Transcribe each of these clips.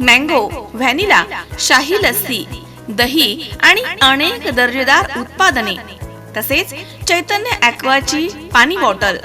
Mango vanilla शाही लस्सी दही आणि अनेक दर्जेदार उत्पादने तसेच चैतन्य ॲक्वाची पाणी बॉटल.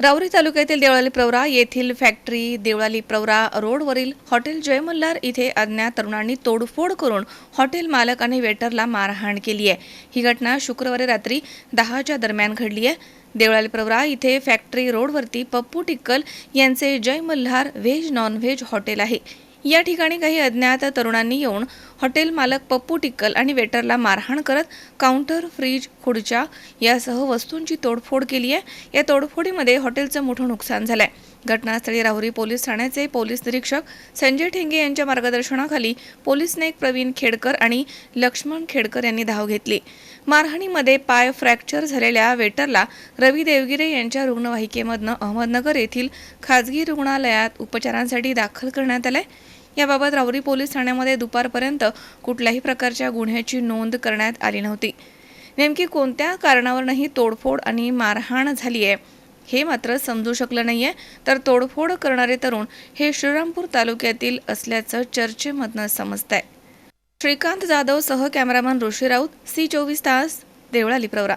राऊरी तालुक्यातील देवळाली प्रवरा येथील फॅक्टरी देवळाली प्रवरा रोडवरील हॉटेल जयमल्हार इथे अज्ञात तरुणांनी तोडफोड करून हॉटेल मालक आणि वेटरला मारहाण केली आहे. ही घटना शुक्रवारी रात्री दहाच्या दरम्यान घडली आहे. देवळाली प्रवरा इथे फॅक्टरी रोडवरती पप्पू टिक्कल यांचे Jai Malhar veg non veg hotel आहे. या ठिकाणी काही अज्ञात तरुणांनी येऊन हॉटेल मालक पप्पू टिक्कल आणि वेटरला मारहाण करत काउंटर फ्रीज खुर्च्या यासह वस्तूंची तोडफोड केली आहे. या तोडफोडीमध्ये हॉटेलचं मोठं नुकसान झालं आहे घटनास्थळी राहुरी पोलीस ठाण्याचे पोलीस निरीक्षक संजय ठेंगे यांच्या मार्गदर्शनाखाली पोलीस नाईक प्रवीण खेडकर आणि लक्ष्मण खेडकर यांनी धाव घेतली. मारहाणीमध्ये पाय फ्रॅक्चर झालेल्या वेटरला रवी देवगिरे यांच्या रुग्णवाहिकेमधनं अहमदनगर येथील खाजगी रुग्णालयात उपचारांसाठी दाखल करण्यात आलंय. याबाबत राहुरी पोलीस ठाण्यामध्ये दुपारपर्यंत कुठल्याही प्रकारच्या गुन्ह्याची नोंद करण्यात आली नव्हती. नेमकी कोणत्या कारणावरनंही तोडफोड आणि मारहाण झाली आहे हे मात्र समजू शकलं नाही आहे तर तोडफोड करणारे तरुण हे श्रीरामपूर तालुक्यातील असल्याचं चर्चेमधनं समजतंय. श्रीकांत जाधव सह कॅमेरामन ऋषी राऊत सी चोवीस तास देवळाली प्रवरा.